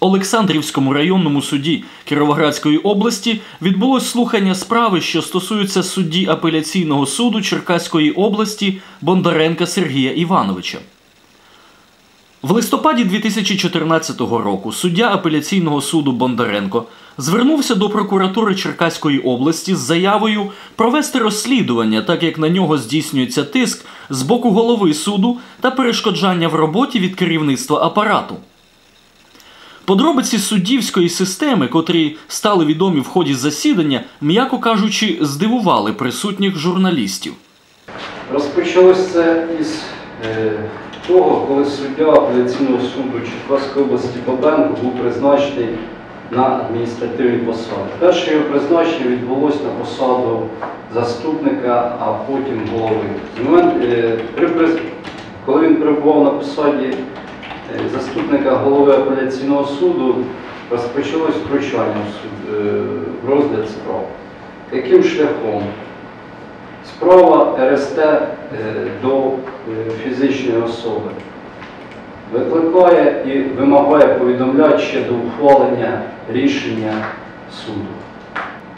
Олександрівському районному суді Кіровоградської області відбулось слухання справи, що стосується судді апеляційного суду Черкаської області Бондаренка Сергія Івановича. В листопаді 2014 року суддя апеляційного суду Бондаренко звернувся до прокуратури Черкаської області з заявою провести розслідування, так як на нього здійснюється тиск з боку голови суду та перешкоджання в роботі від керівництва апарату. Подробиці суддівської системи, котрі стали відомі в ході засідання, м'яко кажучи, здивували присутніх журналістів. Розпочалось це із е, того, коли суддя апеляційного суду Черкаської області Бабенко був призначений на адміністративні посади. Перше його призначення відбулося на посаду заступника, а потім голови. З е, коли він перебував на посаді заступника голови апеляційного суду, розпочалось втручання в, е, розгляд справ. Яким шляхом? Справа РСТ е, до е, фізичної особи викликає і вимагає повідомляти ще до ухвалення рішення суду.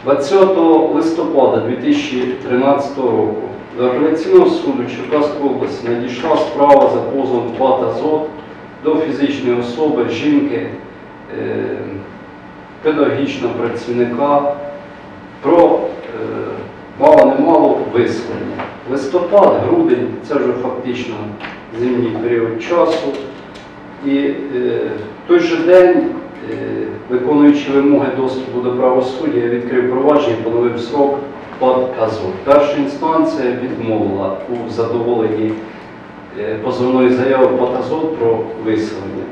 20 листопада 2013 року до апеляційного суду Черкаської області надійшла справа за позовом ПАТ «Азот» до фізичної особи, жінки, е, педагогічного працівника про е, мало-немало висловлення. Листопад, грудень це вже фактично зимній період часу. І е, в той же день, виконуючи вимоги доступу до правосуддя, я відкрив провадження і поновив срок ПАД «Азот». Перша інстанція відмовила у задоволенні позовної заяви ПАД «Азот» про виселення.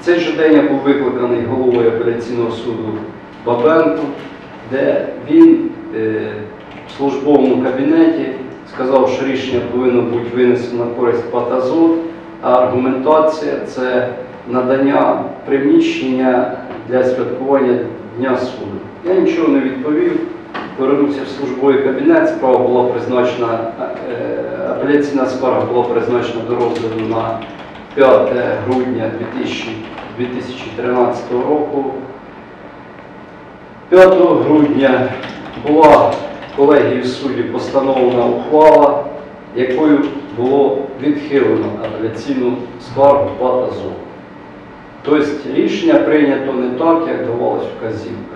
Цей же день я був викликаний головою апеляційного суду Бабенко, де він е, в службовому кабінеті сказав, що рішення повинно бути винесено на користь ПАТ «Азот», а аргументація це надання приміщення для святкування Дня суду. Я нічого не відповів, повернувся в службовий кабінет, справа була призначена, е, апеляційна скарга була призначена до розгляду на 5 грудня 2013 року. 5 грудня була колегією суддів постановлена ухвала, якою було відхилено апеляційну скаргу ПАТ. Тобто рішення прийнято не так, як давалась вказівка.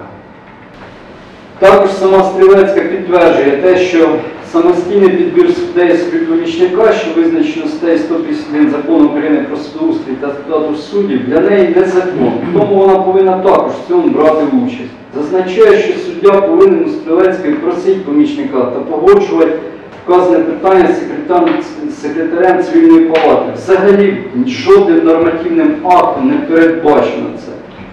Також сама Стрілецька підтверджує те, що самостійний підбір суддей з що визначено статтею 151 закону України про судоустрій та статус суддів, для неї не закон. Тому вона повинна також в цьому брати участь. Зазначає, що суддя повинен у Стрілецької просити помічника та погоджувати вказане питання з секретарем цивільної палати. Взагалі жодним нормативним актом не передбачено це.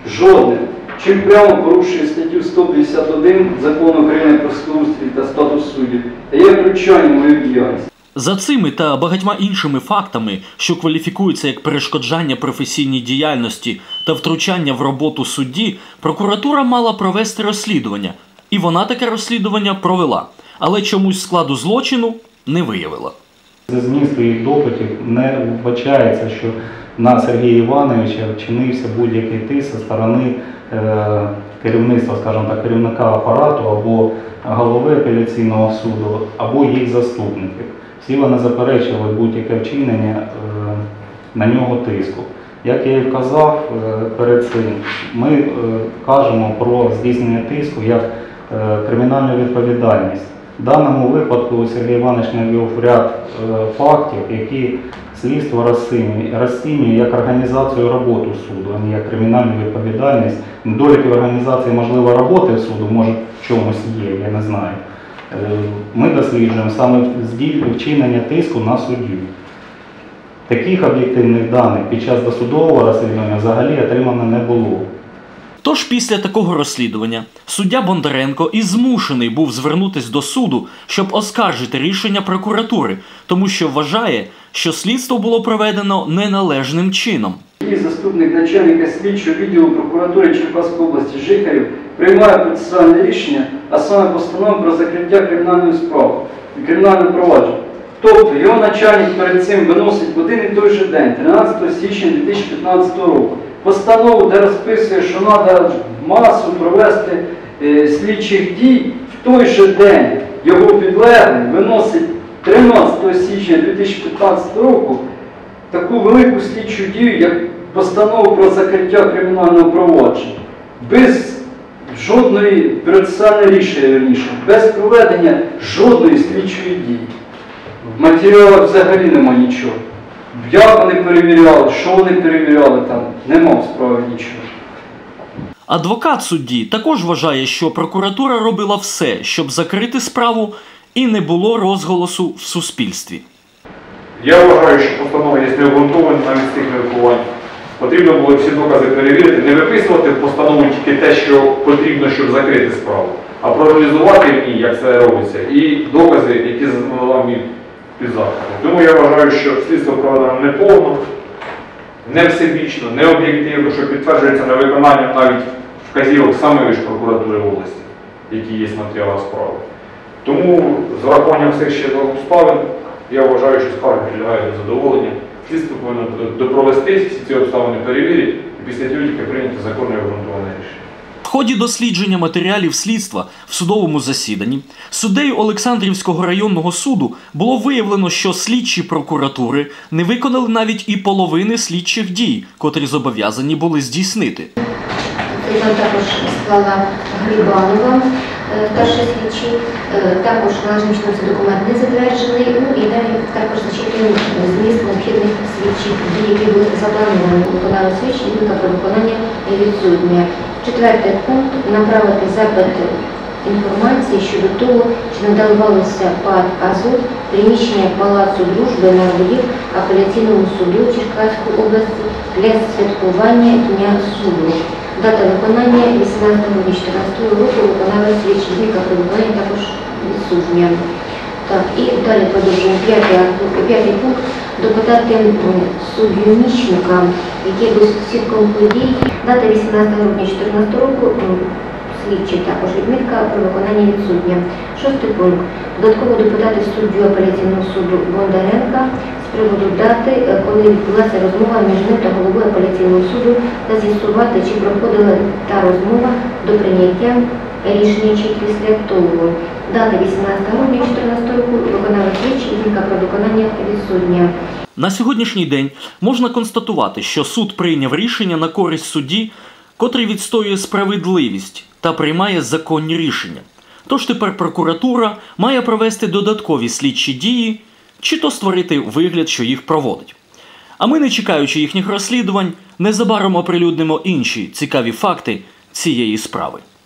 Жодним. Чим прямо порушує статтю 151 закону України про судоустрій та статус суддів та є втручанням в мою діяльність. За цими та багатьма іншими фактами, що кваліфікуються як перешкоджання професійній діяльності та втручання в роботу судді, прокуратура мала провести розслідування, і вона таке розслідування провела, але чомусь складу злочину не виявила. Зі змісту їх допитів не вбачається, що на Сергія Івановича вчинився будь-який тиск зі сторони е, керівництва, скажімо так, керівника апарату або голови апеляційного суду, або їх заступників. Всі вони заперечили будь-яке вчинення е, на нього тиску. Як я і вказав е, перед цим, ми кажемо про здійснення тиску як кримінальну відповідальність. В даному випадку Сергій Іванович навів ряд е, фактів, які слідство розцінює, як організацію роботи суду, а не як кримінальну відповідальність. Недоліки організації можливо роботи суду, може в чомусь є, я не знаю. Е, Ми досліджуємо саме вчинення тиску на суддю. Таких об'єктивних даних під час досудового розслідування взагалі отримано не було. Тож після такого розслідування суддя Бондаренко і змушений був звернутись до суду, щоб оскаржити рішення прокуратури, тому що вважає, що слідство було проведено неналежним чином. Заступник начальника слідчого відділу прокуратури Черкаської області Жихарів приймає процесуальне рішення, а саме постанову про закриття кримінальної справи кримінальне провадження. Тобто його начальник перед цим виносить в один і той же день, 13 січня 2015 року, постанову, де розписує, що треба масу провести е, слідчих дій в той же день. Його підлеглий виносить 13 січня 2015 року таку велику слідчу дію, як постанову про закриття кримінального провадження. Без жодної процесуальне рішення, верніше, без проведення жодної слідчої дії. В матеріалах взагалі нема нічого. Як вони перевіряли, що вони перевіряли там, нема в справі нічого. Адвокат судді також вважає, що прокуратура робила все, щоб закрити справу, і не було розголосу в суспільстві. Я вважаю, що постанова є необґрунтована навіть з тих міркувань. Потрібно було всі докази перевірити, не виписувати в постанову тільки те, що потрібно, щоб закрити справу, а проаналізувати як це робиться, і докази, які надала мій підзахист. Тому я вважаю, що слідство проведено неповно, не всебічно, не об'єктивно, що підтверджується невиконанням навіть вказівок самої ж прокуратури області, які є в матеріалах справи. Тому з урахуванням всіх ще обставин я вважаю, що скарги підлягають до задоволення. Слідство повинно допровести всі ці обставини перевірити і після тільки прийняти законне обґрунтоване рішення. Ході дослідження матеріалів слідства в судовому засіданні суддею Олександрівського районного суду було виявлено, що слідчі прокуратури не виконали навіть і половини слідчих дій, котрі зобов'язані були здійснити. Також склала Грибанова, старший слідчий. Е, Також належним чином цей документ не затверджений. Ну і далі також зачитуємо зміст необхідних слідчих які були заплановані виконали слідчі, відмінка про виконання відсутня. Четвертий пункт направити запит інформації щодо того, чи надавалося ПАД АЗОТ приміщення Палацу дружби народів апеляційному суду Черкаської області для святкування Дня суду. Дата виконання 18 грудня 2014 року слідчий ділька про виконання також відсутня. Так, і далі продовжуємо п'ятий, пункт. Допитати суддю Міщенка, який був свідком подій. Дата 18 грудня 2014 року. м, Слідчий також відмітка про виконання відсутня. Шостий пункт. Додатково допитати суддю апеляційного суду Бондаренка приводу дати, е, коли відбулася розмова між ним та головою апеляційного суду та з'ясувати, чи проходила та розмова до прийняття рішення чи після того. Дата 18 грудня 2014 року виконавець слідчий відмітка про виконання відсутня. На сьогоднішній день можна констатувати, що суд прийняв рішення на користь судді, котрий відстоює справедливість та приймає законні рішення. Тож тепер прокуратура має провести додаткові слідчі дії чи то створити вигляд, що їх проводить. А ми, не чекаючи їхніх розслідувань, незабаром оприлюднимо інші цікаві факти цієї справи.